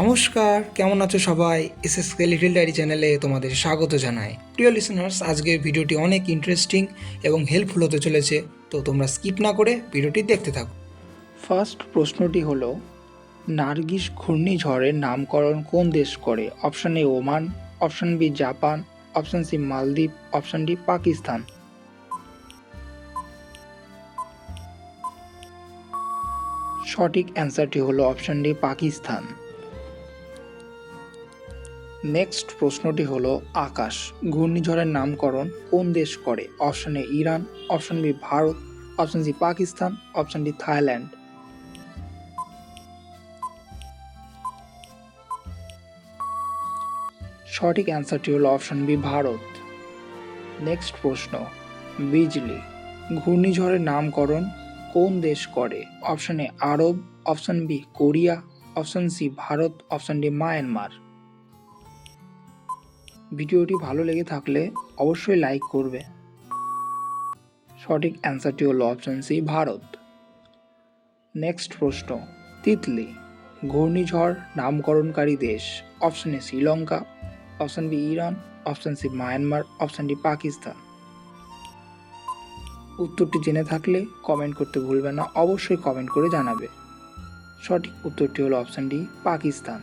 নমস্কার, কেমন আছো সবাই? S S K little diary চ্যানেলে তোমাদের স্বাগত জানাই। প্রিয় লিসনার্স আজকের ভিডিওটি অনেক ইন্টারেস্টিং এবং হেল্পফুল হতে চলেছে, তো তোমরা স্কিপ না করে ভিডিওটি দেখতে থাকো। ফার্স্ট প্রশ্নটি হলো, নার্গিস ঘূর্ণিঝড়ের নামকরণ কোন দেশ করে? Option A Oman option B Japan option C মালদ্বীপ অপশন ডি পাকিস্তান। সঠিক অ্যান্সারটি হলো অপশন ডি পাকিস্তান। নেক্সট প্রশ্নটি হলো আকাশ। ঘূর্ণিঝড়ের নামকরণ কোন দেশ করে? Option A Iran. Option B Bharat. Option C Pakistan. Option D Thailand. সঠিক অ্যান্সারটি হলো অপশন বি, ভারত। নেক্সট প্রশ্ন, বিজলি। ঘূর্ণিঝড়ের নামকরণ কোন দেশ করে? Option A Arab. Option B Korea. Option C Bharat. Option D Myanmar. ভিডিওটি ভালো লেগে থাকলে অবশ্যই লাইক করবে। সঠিক অ্যান্সারটি হলো অপশন সি ভারত। নেক্সট প্রশ্ন, তিতলি, ঘূর্ণিঝড় নামকরণকারী দেশ। Option A Sri Lanka. Option B Iran. Option C Myanmar option D Pakistan. উত্তরটি জেনে থাকলে কমেন্ট করতে ভুলবে না, অবশ্যই কমেন্ট করে জানাবে। সঠিক উত্তরটি হলো অপশন ডি পাকিস্তান।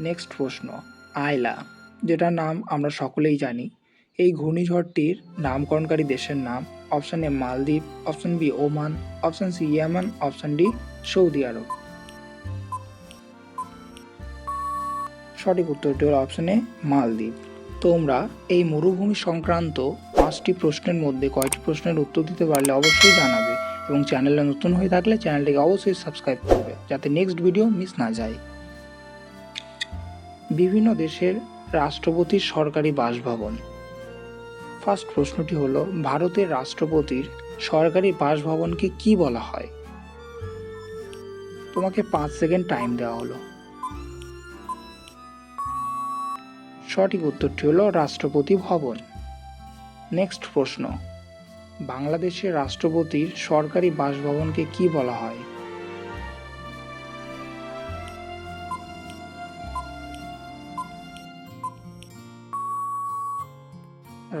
নেক্সট প্রশ্ন, আয়লা। যেটার নাম আমরা সকলেই জানি। এই ঘূর্ণিঝড়টির নামকরণকারী দেশের নাম অপশন এ মালদ্বীপ option B Oman option C Yemen option D Saudi Arab. সঠিক উত্তরটি হল অপশন মালদ্বীপ। তোমরা এই মরুভূমি সংক্রান্ত পাঁচটি প্রশ্নের মধ্যে কয়টি প্রশ্নের উত্তর দিতে পারলে অবশ্যই জানাবে এবং চ্যানেলে নতুন হয়ে থাকলে চ্যানেলটিকে অবশ্যই সাবস্ক্রাইব করবে যাতে নেক্সট ভিডিও মিস না যায়। বিভিন্ন দেশের রাষ্ট্রপতির সরকারি বাসভবন। ফার্স্ট প্রশ্নটি হলো, ভারতের রাষ্ট্রপতির সরকারি বাসভবনকে কি বলা হয়? তোমাকে পাঁচ সেকেন্ড টাইম দেওয়া হলো। সঠিক উত্তরটি হলো, রাষ্ট্রপতি ভবন। নেক্সট প্রশ্ন, বাংলাদেশের রাষ্ট্রপতির সরকারি বাসভবনকে কি বলা হয়?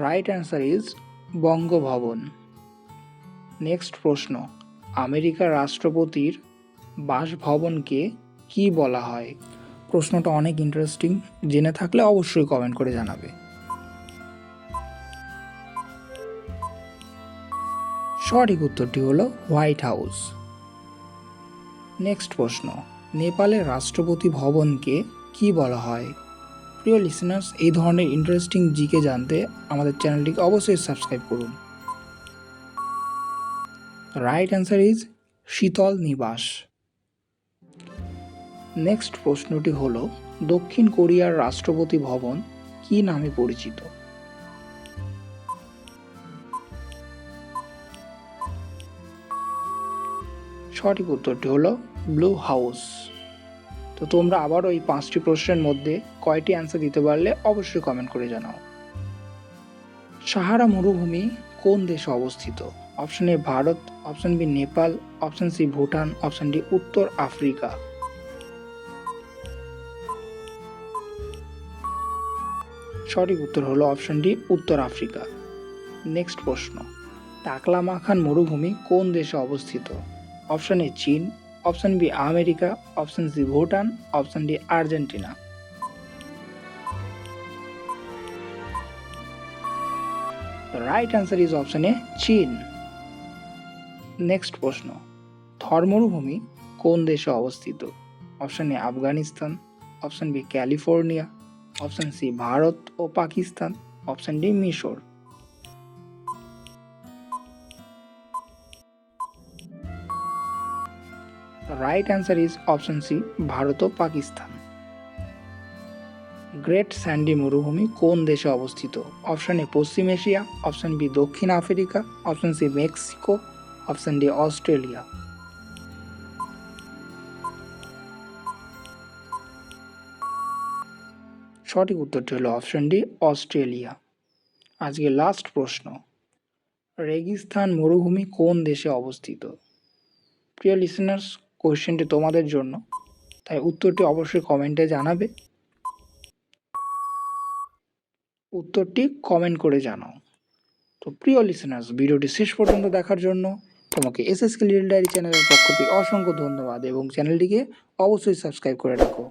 Right answer is Bangabhaban. Next প্রশ্ন আমেরিকার রাষ্ট্রপতির বাসভবনকে কি বলা হয়? প্রশ্নটা অনেক ইন্টারেস্টিং জেনে থাকলে অবশ্যই কমেন্ট করে জানাবে। সঠিক উত্তরটি হলো হোয়াইট হাউস। নেক্সট প্রশ্ন, নেপালের রাষ্ট্রপতি ভবনকে কি বলা হয়? প্রিয় লিসেনার্স এই ধরনের ইন্টারেস্টিং জিকে জানতে আমাদের চ্যানেলটিকে অবশ্যই সাবস্ক্রাইব করুন। রাইট অ্যান্সার ইজ শীতল নিবাস। নেক্সট প্রশ্নটি হলো, দক্ষিণ কোরিয়ার রাষ্ট্রপতি ভবন কি নামে পরিচিত? সঠিক উত্তরটি হলো ব্লু হাউস। তো তোমরা আবারও এই পাঁচটি প্রশ্নের মধ্যে কয়টি অ্যান্সার দিতে পারলে অবশ্যই কমেন্ট করে জানাও। সাহারা মরুভূমি কোন দেশে অবস্থিত? Option A Bharat option B Nepal option C Bhutan option D উত্তর আফ্রিকা। সঠিক উত্তর হলো অপশন ডি উত্তর আফ্রিকা। নেক্সট প্রশ্ন, টাকলামাখান মরুভূমি কোন দেশে অবস্থিত? অপশন এ চীন option B America, option C Bhutan, option D Argentina. Right answer is option A চীন নেক্সট প্রশ্ন থর মরুভূমি কোন দেশে অবস্থিত? Option A Afghanistan option B California option C Bharat O Pakistan option D মিশর। Right answer is option C Bharat O Pakistan great sandy মরুভূমি কোন দেশে অবস্থিত? অপশন এ পশ্চিম এশিয়া অপশন বি দক্ষিণ Africa option C Mexico option D Australia. সঠিক উত্তরটি হলো অপশন ডি অস্ট্রেলিয়া। আজকে লাস্ট প্রশ্ন, রেগিস্তান মরুভূমি কোন দেশে অবস্থিত? প্রিয় লিসেনার্স কোয়েশ্চেনটি তোমাদের জন্য। তাই উত্তরটি অবশ্যই কমেন্টে জানাবে। উত্তরটি কমেন্ট করে জানাও। তো প্রিয় লিসেনার্স ভিডিওটি শেষ পর্যন্ত দেখার জন্য তোমাকে S S K little diary চ্যানেলের পক্ষ থেকে অসংখ্য ধন্যবাদ এবং চ্যানেলটিকে অবশ্যই সাবস্ক্রাইব করে রাখো।